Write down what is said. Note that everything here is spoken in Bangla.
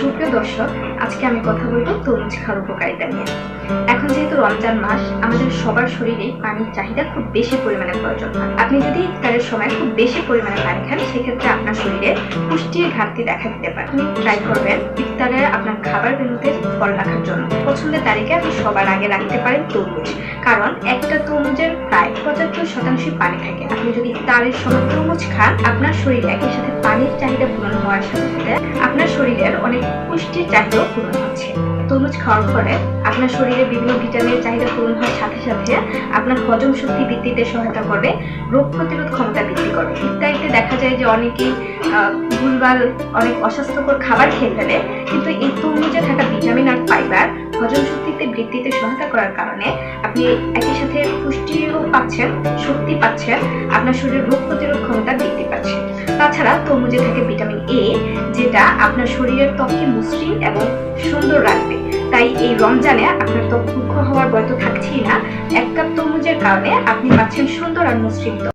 দর্শক, আজকে আমি কথা বলব তরমুজ খাওয়ার উপকারিতা নিয়ে। এখন যেহেতু রমজান মাস, আমাদের সবার শরীরে পানির চাহিদা খুব বেশি পরিমাণে প্রয়োজন আপনি যদি ইফতারের সময় খুব বেশি পরিমাণে পানি খান, সেক্ষেত্রে আপনার শরীরে পুষ্টির ঘাটতি দেখা দিতে পারে। আপনি ট্রাই করবেন ইফতারে আপনার খাবার মেনুতে ফল রাখার জন্য। পছন্দের তারিখে আপনি সবার আগে রাখতে পারেন তরমুজ। কারণ একটা তরমুজের প্রায় পঁচাত্তর শতাংশই পানি থাকে। আপনি যদি ইফতারের সময় তরমুজ খান, আপনার শরীরে একই সাথে পানির চাহিদা পূরণ হওয়ার সাথে সাথে আপনার শরীরের অনেক পুষ্টির চাহিদাও পূরণ হচ্ছে। তরমুজ খাওয়ার পরে আপনার শরীরে বিভিন্ন ভিটামিনের চাহিদা পূরণ হওয়ার সাথে সাথে আপনার হজম শক্তি বৃদ্ধিতে সহায়তা করবে রোগ প্রতিরোধ ক্ষমতা বৃদ্ধি করবে। ইত্যাদিতে দেখা যায় যে অনেকেই আহ, ভুলভাল অনেক অস্বাস্থ্যকর খাবার খেয়ে ফেলে কিন্তু এই তরমুজে থাকা ভিটামিন আর ফাইবার হজম শক্তিতে বৃদ্ধিতে সহায়তা করার কারণে আপনি একই সাথে পুষ্টিও পাচ্ছেন শক্তি পাচ্ছেন আপনার শরীরের রোগ প্রতিরোধ ক্ষমতা বৃদ্ধি তাছাড়া তরমুজে থাকে ভিটামিন এ যেটা আপনার শরীরের ত্বককে মসৃণ এবং সুন্দর রাখবে। তাই এই রমজানে আপনার ত্বক রুক্ষ হওয়ার ভয় তো থাকছেই না। এক কাপ তরমুজের কারণে আপনি পাচ্ছেন সুন্দর আর মসৃণ